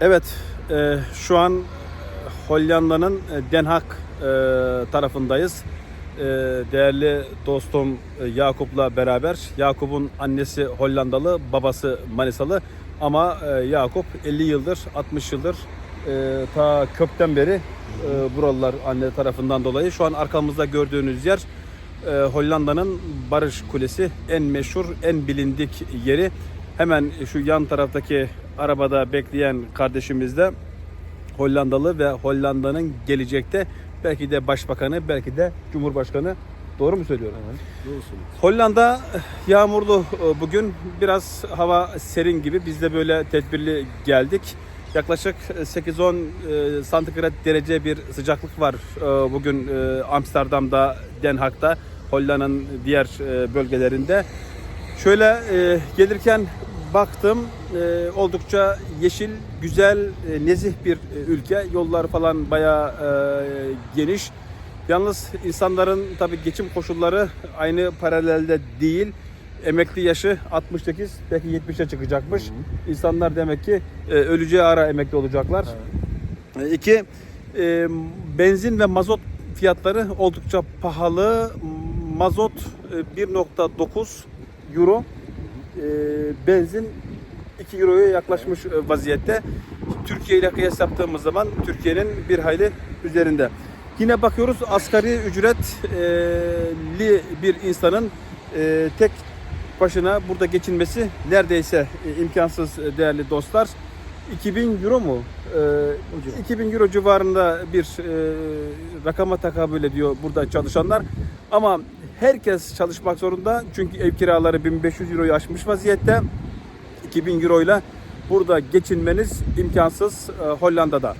Evet, e, şu an Hollanda'nın e, Den Haag e, tarafındayız. E, değerli dostum e, Yakup'la beraber. Yakup'un annesi Hollandalı, babası Manisalı. Ama e, Yakup 50 yıldır, 60 yıldır e, ta kökten beri e, buralılar anne tarafından dolayı. Şu an arkamızda gördüğünüz yer e, Hollanda'nın Barış Kulesi. En meşhur, en bilindik yeri. Hemen şu yan taraftaki arabada bekleyen kardeşimiz de Hollandalı ve Hollanda'nın gelecekte belki de başbakanı, belki de cumhurbaşkanı. Doğru mu söylüyorum? Hollanda yağmurlu e, bugün. Biraz hava serin gibi. Biz de böyle tedbirli geldik. Yaklaşık 8-10 e, santigrat derece bir sıcaklık var bugün Amsterdam'da, Den Haag'da, Hollanda'nın diğer bölgelerinde. Şöyle gelirken baktım e, oldukça yeşil, güzel, e, nezih bir e, ülke. Yollar falan bayağı e, geniş. Yalnız insanların tabii geçim koşulları aynı paralelde değil. Emekli yaşı 68 belki 70'e çıkacakmış. İnsanlar demek ki e, öleceği ara emekli olacaklar. E, İki, e, benzin ve mazot fiyatları oldukça pahalı. Mazot e, 1.9 euro, benzin 2 euroya yaklaşmış e, vaziyette. Türkiye ile kıyas yaptığımız zaman Türkiye'nin bir hayli üzerinde. Yine bakıyoruz asgari ücretli bir insanın e, tek başına burada geçinmesi neredeyse e, imkansız e, değerli dostlar. 2000 euro mu? E, 2000 euro civarında bir e, rakama tekabül ediyor burada çalışanlar. Ama herkes çalışmak zorunda çünkü ev kiraları 1500 euroyu aşmış vaziyette. 2000 euro ile burada geçinmeniz imkansız e, Hollanda'da.